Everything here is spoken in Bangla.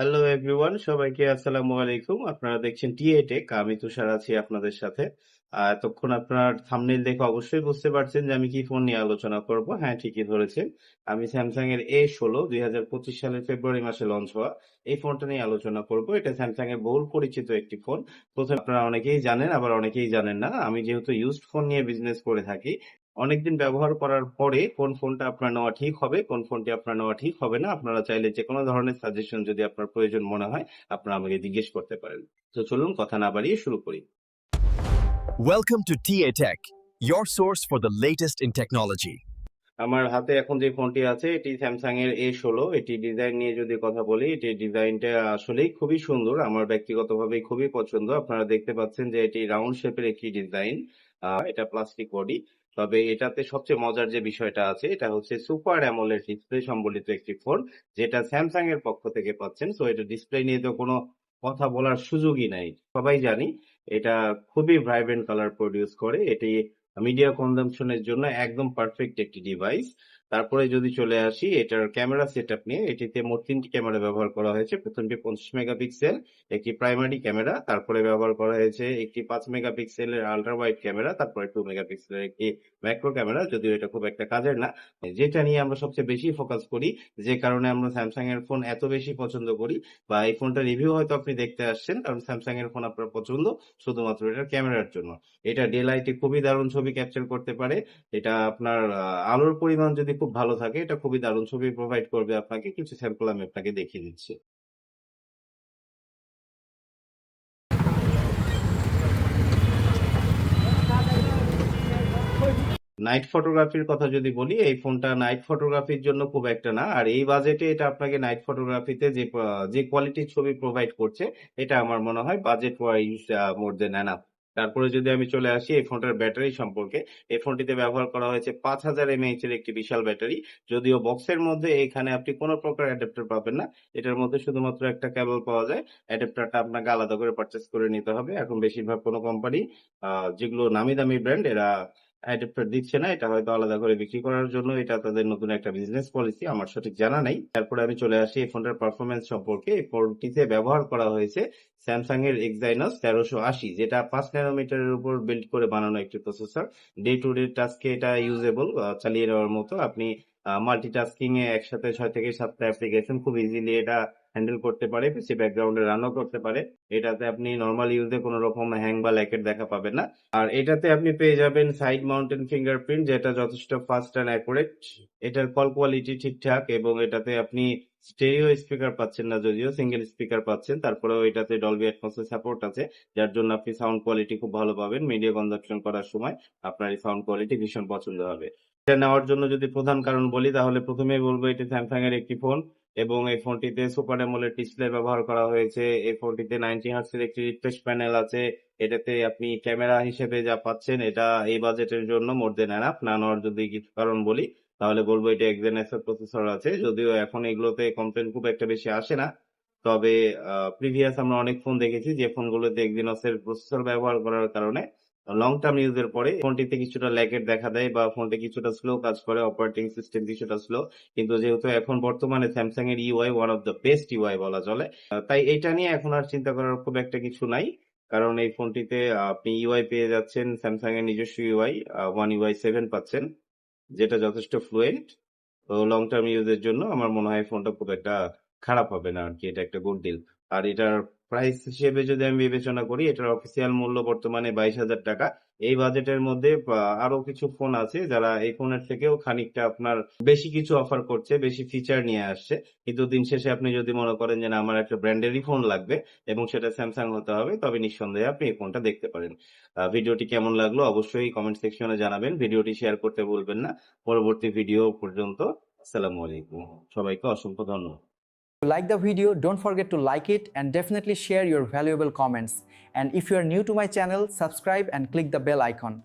হ্যালো এভরিওয়ান সবাইকে আসসালামু আলাইকুম। আপনারা দেখছেন টিএ টেক আমি তুষার আছি আপনাদের সাথে। এতক্ষণ আপনার থাম্বনেল দেখে অবশ্যই বুঝতে পারছেন যে আমি কি ফোন নিয়ে আলোচনা করব। হ্যাঁ ঠিকই ধরেছেন। আমি স্যামসাং এর এ ষোলো, দুই হাজার পঁচিশ সালের ফেব্রুয়ারি মাসে লঞ্চ হওয়া এই ফোনটা নিয়ে আলোচনা করব। এটা স্যামসাং এর বহুল পরিচিত একটি ফোন প্রথমে আপনারা অনেকেই জানেন, আবার অনেকেই জানেন না। আমি যেহেতু ইউজড ফোন নিয়ে বিজনেস করে থাকি অনেকদিন ব্যবহার করার পরে কোন ফোনটা আপনার নেওয়া ঠিক হবে কোন ফোনটি আপনার নেওয়া ঠিক হবে না আপনারা চাইলে যে কোনো ধরনের সাজেশন যদি আপনার প্রয়োজন মনে হয় আপনারা আমাকে জিজ্ঞেস করতে পারেন। তো চলুন কথা না বাড়িয়ে শুরু করি। Welcome to TA Tech, your source for the latest in technology. আমার হাতে এখন যে ফোনটি আছে এটি স্যামসাং এর এ ষোলো। এটি ডিজাইন নিয়ে যদি কথা বলি এটি ডিজাইনটা আসলেই খুবই সুন্দর আমার ব্যক্তিগতভাবে খুবই পছন্দ। আপনারা দেখতে পাচ্ছেন যে এটি রাউন্ড শেপের একটি ডিজাইন এটা প্লাস্টিক বডি তবে এটাতে সবচেয়ে মজার যে বিষয়টা আছে, এটা হচ্ছে সুপার অ্যামোলেড ডিসপ্লে সম্বলিত একটি ফোন, যেটা স্যামসাং এর পক্ষ থেকে পাচ্ছেন। সো, এটা ডিসপ্লে নিয়ে তো কোনো কথা বলার সুযোগই নাই। সবাই জানি এটা খুবই ভাইব্রেন্ট কালার প্রডিউস করে। এটি মিডিয়া কনজামশনের জন্য একদম পারফেক্ট একটি ডিভাইস তারপরে যদি চলে আসি, এটার ক্যামেরা সেটআপ নিয়ে, এটিতে মোট তিনটি ক্যামেরা ব্যবহার করা হয়েছে। প্রথমটি পঞ্চাশ মেগাপিক্সেল, একটি প্রাইমারি ক্যামেরা, তারপরে ব্যবহার করা হয়েছে একটি পাঁচ মেগাপিক্সেলের আল্ট্রা ওয়াইড ক্যামেরা, তারপরে টু মেগাপিক্সেলের একটি ম্যাক্রো ক্যামেরা, যদিও এটা খুব একটা কাজের না। যেটা নিয়ে আমরা সবচেয়ে বেশি ফোকাস করি, যে কারণে আমরা স্যামসাং এর ফোন এত বেশি পছন্দ করি, বা এই ফোনটা রিভিউ হয়তো আপনি দেখতে আসছেন, কারণ স্যামসাং এর ফোন আপনার পছন্দ, শুধুমাত্র এটার ক্যামেরার জন্য। এটা ডে লাইটে খুবই দারুণ ছবি ক্যাপচার করতে পারে। এটা আপনার আলোর পরিমাণ যদি খুব ভালো থাকে, এটা খুবই দারুণ ছবি প্রোভাইড করবে আপনাকে। কিছু স্যাম্পল আমি আপনাকে দেখিয়ে দিচ্ছি। নাইট ফটোগ্রাফির কথা যদি বলি, এই ফোনটা নাইট ফটোগ্রাফির জন্য খুব একটা না। আর এই বাজেটে এটা আপনাকে নাইট ফটোগ্রাফিতে যে যে কোয়ালিটির ছবি প্রোভাইড করছে, এটা আমার মনে হয় budget wise more than enough তারপরে যদি আমি চলে আসি এই ফোনটার ব্যাটারি সম্পর্কে, এই ফোনটিতে ব্যবহার করা হয়েছে পাঁচ হাজার এমএএইচ এর একটি বিশাল ব্যাটারি। যদিও বক্সের মধ্যে এখানে আপনি কোনো প্রকার অ্যাডাপ্টার পাবেন না। এটার মধ্যে শুধুমাত্র একটা কেবল পাওয়া যায়। অ্যাডাপ্টারটা আপনাকে আলাদা করে পারচেস করে নিতে হবে। এখন বেশিরভাগ কোনো কোম্পানি যেগুলো নামি দামি ব্র্যান্ড এরা অ্যাডাপ্টার দিচ্ছে না, এটা হয়তো আলাদা করে বিক্রি করার জন্য এটা তাদের নতুন একটা বিজনেস পলিসি আমার সঠিক জানা নাই। তারপরে আমি চলে আসি এই ফোনটার পারফরমেন্স সম্পর্কে। এই ফোনটিতে ব্যবহার করা হয়েছে স্যামসাং এর এক্সাইনস তেরোশো আশি, যেটা পাঁচ ন্যানোমিটারের উপর বিল্ড করে বানানো একটি প্রসেসর ডে টু ডে টাস্কে এটা ইউজেবল চালিয়ে নেওয়ার মতো। আপনি মাল্টিটাস্কিং এ একসাথে ছয় থেকে সাতটা অ্যাপ্লিকেশন খুব ইজিলি এটা হ্যান্ডেল করতে পারে পিসি ব্যাকগ্রাউন্ডে রানও করতে পারে। এটাতে আপনি নর্মাল ইউজে কোনো রকম হ্যাং বা ল্যাকেট দেখা পাবেন না। আর এটাতে আপনি পেয়ে যাবেন সাইড মাউন্টেন ফিঙ্গারপ্রিন্ট যেটা যথেষ্ট ফাস্ট অ্যান্ড অ্যাকুরেট এটার কল কোয়ালিটি ঠিকঠাক এবং এটাতে আপনি স্টেরিও স্পিকার পাচ্ছেন না যদিও সিঙ্গেল স্পিকার পাচ্ছেন। তারপরেও এটাতে ডলবি অ্যাটমসের সাপোর্ট আছে, যার জন্য আপনি সাউন্ড কোয়ালিটি খুব ভালো পাবেন। মিডিয়া কনজাম্পশন করার সময় আপনার এই সাউন্ড কোয়ালিটি ভীষণ পছন্দ হবে। এটা নেওয়ার জন্য যদি প্রধান কারণ বলি, তাহলে প্রথমেই বলব এটি স্যামসাং এর একটি ফোন এবং এই ফোনটিতে সুপার অ্যামোলেড ডিসপ্লে ব্যবহার করা হয়েছে। এই ফোনটিতে নাইনটি হার্টস এর একটি রিফ্রেশ প্যানেল আছে। এটাতে আপনি ক্যামেরা হিসেবে যা পাচ্ছেন, এটা এই বাজেটের জন্য মোর দেন এনাফ না নেওয়ার যদি কিছু কারণ বলি, তাহলে বলব এটা এক্সেনএস এর প্রসেসর আছে। যদিও এখন এগুলোতে কমপ্লেন খুব একটা বেশি আসে না। তবে প্রিভিয়াস আমরা অনেক ফোন দেখেছি যে ফোনগুলোতে এক্সিনস এর প্রসেসর ব্যবহার করার কারণে লং টার্ম ইউজের পরে ফোনটিতে কিছুটা ল্যাগের দেখা দেয় বা ফোনটি কিছুটা স্লো কাজ করে অপারেটিং সিস্টেম কিছুটা স্লো কিন্তু যেহেতু এখন বর্তমানে স্যামসাং এর UI one of the best UI বলা চলে তাই এটা নিয়ে এখন আর চিন্তা করার খুব একটা কিছু নাই। কারণ এই ফোনটিতে আপনি ইউআই পেয়ে যাচ্ছেন স্যামসাং এর নিজস্ব ইউআই ওয়ান ইউআই সেভেন পাচ্ছেন, যেটা যথেষ্ট ফ্লুয়েন্ট তো লং টার্ম ইউজের জন্য আমার মনে হয় ফোনটা খুব একটা খারাপ হবে না আর কি এটা একটা গুড ডিল আর এটার প্রাইস হিসেবে যদি আমি বিবেচনা করি, এটার অফিসিয়াল মূল্য বর্তমানে বাইশ হাজার টাকা। এই বাজেটের মধ্যে আরও কিছু ফোন আছে যারা এই ফোনের থেকেও খানিকটা আপনার বেশি কিছু অফার করছে, বেশি ফিচার নিয়ে আসছে। কিন্তু দিন শেষে আপনি যদি মনে করেন যে আমার একটা ব্র্যান্ডেরই ফোন লাগবে এবং সেটা স্যামসাং হতে হবে, তবে নিঃসন্দেহে আপনি এই ফোনটা দেখতে পারেন। ভিডিওটি কেমন লাগল অবশ্যই কমেন্ট সেকশনে জানাবেন। ভিডিওটি শেয়ার করতে বলবেন না। পরবর্তী ভিডিও পর্যন্ত, আসসালামু আলাইকুম। সবাইকে অসংখ্য ধন্যবাদ। Like the video, don't forget to like it and definitely share your valuable comments. And if you are new to my channel, subscribe and click the bell icon.